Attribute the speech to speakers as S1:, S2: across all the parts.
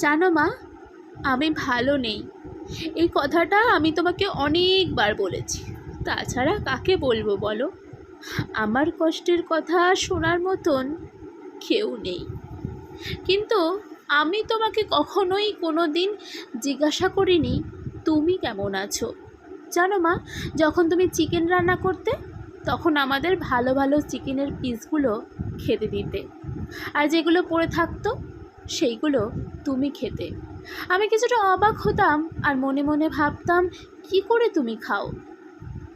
S1: জানো মা, আমি ভালো নেই। এই কথাটা আমি তোমাকে অনেকবার বলেছি। তাছাড়া কাকে বলব বলো? আমার কষ্টের কথা শোনার মতন কেউ নেই। কিন্তু আমি তোমাকে কখনোই কোনো দিন জিজ্ঞাসা করিনি, তুমি কেমন আছো? জানো মা, যখন তুমি চিকেন রান্না করতে, তখন আমাদের ভালো ভালো চিকেনের পিসগুলো খেতে দিতে। আর যেগুলো পড়ে থাকতো সেইগুলো তুমি খেতে। আমি কিছুটা অবাক হতাম আর মনে মনে ভাবতাম, কি করে তুমি খাও?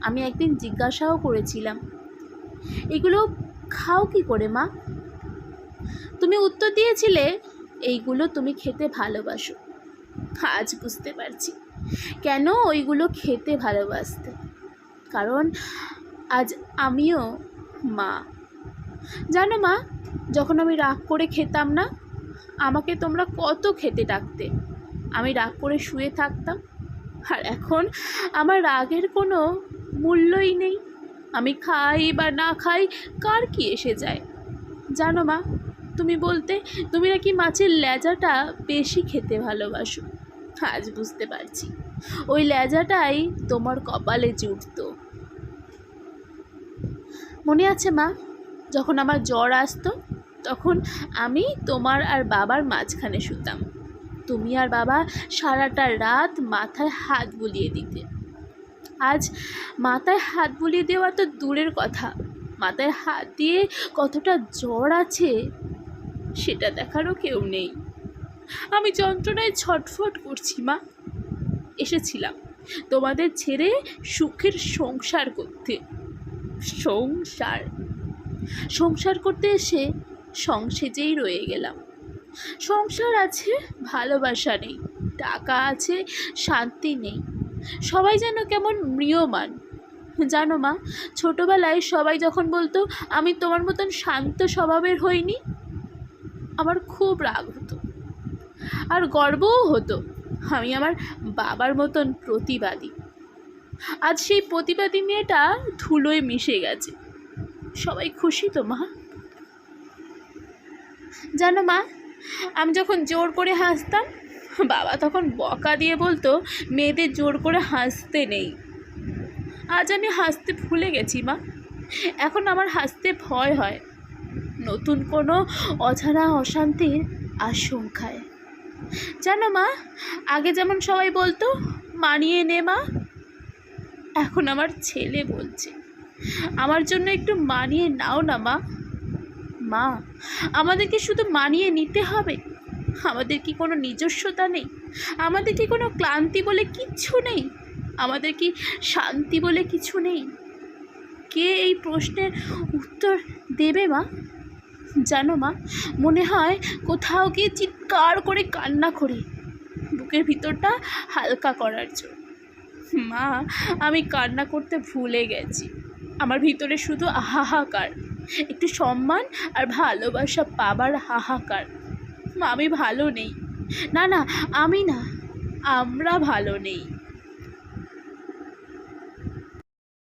S1: আমি একদিন জিজ্ঞাসাও করেছিলাম, এগুলো খাও কি করে, মা? তুমি উত্তর দিয়েছিলে, এইগুলো তুমি খেতে ভালোবাসো। আজ বুঝতে পারছি। কেন ওইগুলো খেতে ভালোবাসতে? কারণ আজ আমিও মা। জানো মা, যখন আমি রাগ করে খেতাম না আমাকে তোমরা কত খেতে ডাকতে। আমি রাগ করে শুয়ে থাকতাম। আর এখন আমার রাগের কোনো মূল্যই নেই। আমি খাই বা না খাই, কার কি এসে যায়? জানো মা, তুমি বলতে তুমি নাকি মাছের লেজাটা বেশি খেতে ভালোবাসো। আজ বুঝতে পারছি। ওই লেজাটাই তোমার কপালে জুটতো। মনে আছে মা, যখন আমার জ্বর আসতো তখন আমি তোমার আর বাবার মাঝখানে শুতাম। তুমি আর বাবা সারাটা রাত মাথায় হাত বুলিয়ে দিতে। আজ মাথায় হাত বুলিয়ে দেওয়া তো দূরের কথা। মাথায় হাত দিয়ে কতটা জ্বর আছে সেটা দেখারও কেউ নেই। আমি যন্ত্রণায় ছটফট করছি, মা। এসেছিলাম তোমাদের ছেড়ে সুখের সংসার করতে। সংসার। সংসার করতে এসে সংসেজেই রয়ে গেলাম। সংসার আছে, ভালোবাসা নেই, টাকা আছে, শান্তি নেই। সবাই যেন কেমন ম্রিয়মান। জানো মা, ছোটোবেলায় সবাই যখন বলতো, আমি তোমার মতন শান্ত স্বভাবের হইনি আমার খুব রাগ হতো। আর গর্বও হতো, আমি আমার বাবার মতন প্রতিবাদী আজ সেই প্রতিবাদী মেয়েটা ধুলোয় মিশে গেছে। সবাই খুশি তো মা? জানো মা, আমি যখন জোর করে হাসতাম, বাবা তখন বকা দিয়ে বলতো, মেয়েদের জোর করে হাসতে নেই। আজ আমি হাসতে ভুলে গেছি মা। এখন আমার হাসতে ভয় হয়। নতুন কোনো অজানা অশান্তির আশঙ্কায়। জানো মা, আগে যেমন সবাই বলতো, মানিয়ে নে মা। এখন আমার ছেলে বলছে, আমার জন্য একটু মানিয়ে নাও না মা। মা, আমাদেরকে শুধু মানিয়ে নিতে হবে। আমাদের কি কোনো নিজস্বতা নেই? আমাদের কি কোনো ক্লান্তি বলে কিচ্ছু নেই? আমাদের কি শান্তি বলে কিছু নেই? কে এই প্রশ্নের উত্তর দেবে মা? জানো মা, মনে হয় কোথাও গিয়ে চিৎকার করে কান্না করি। বুকের ভিতরটা হালকা করার জন্য। মা, আমি কান্না করতে ভুলে গেছি। আমার ভিতরে শুধু হাহাকার একটু সম্মান আর ভালোবাসা পাবার হাহাকার। আমি ভালো নেই। না না, আমি না, আমরা ভালো নেই।